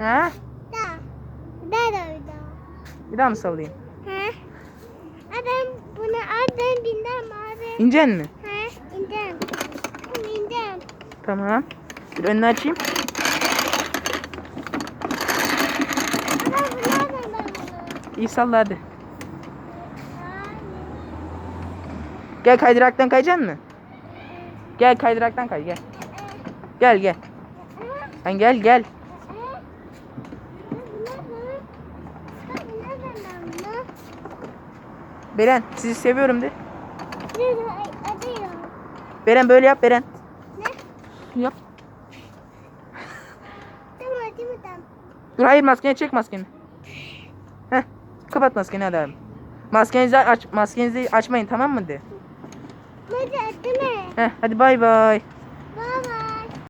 Ha? Da. Da da da. Bir daha mı sallayayım? Ha? Adam bunu adam bindem abi. İncen mi? Ha? İndem. İndem. Tamam. Bir önünü açayım. Ama bu nereden ben bunu? İyi salla hadi. Gel kaydıraktan kayacaksın mı? Gel kaydıraktan kay gel. Gel gel. Sen gel gel. Beren sizi seviyorum de. Beren böyle yap Beren. Yap. Dur hayır maskeni çek maskeni. Heh. Kapat maskeni hadi abi. Maskenizi aç maskenizi açmayın tamam mı de. Heh, hadi bay bay.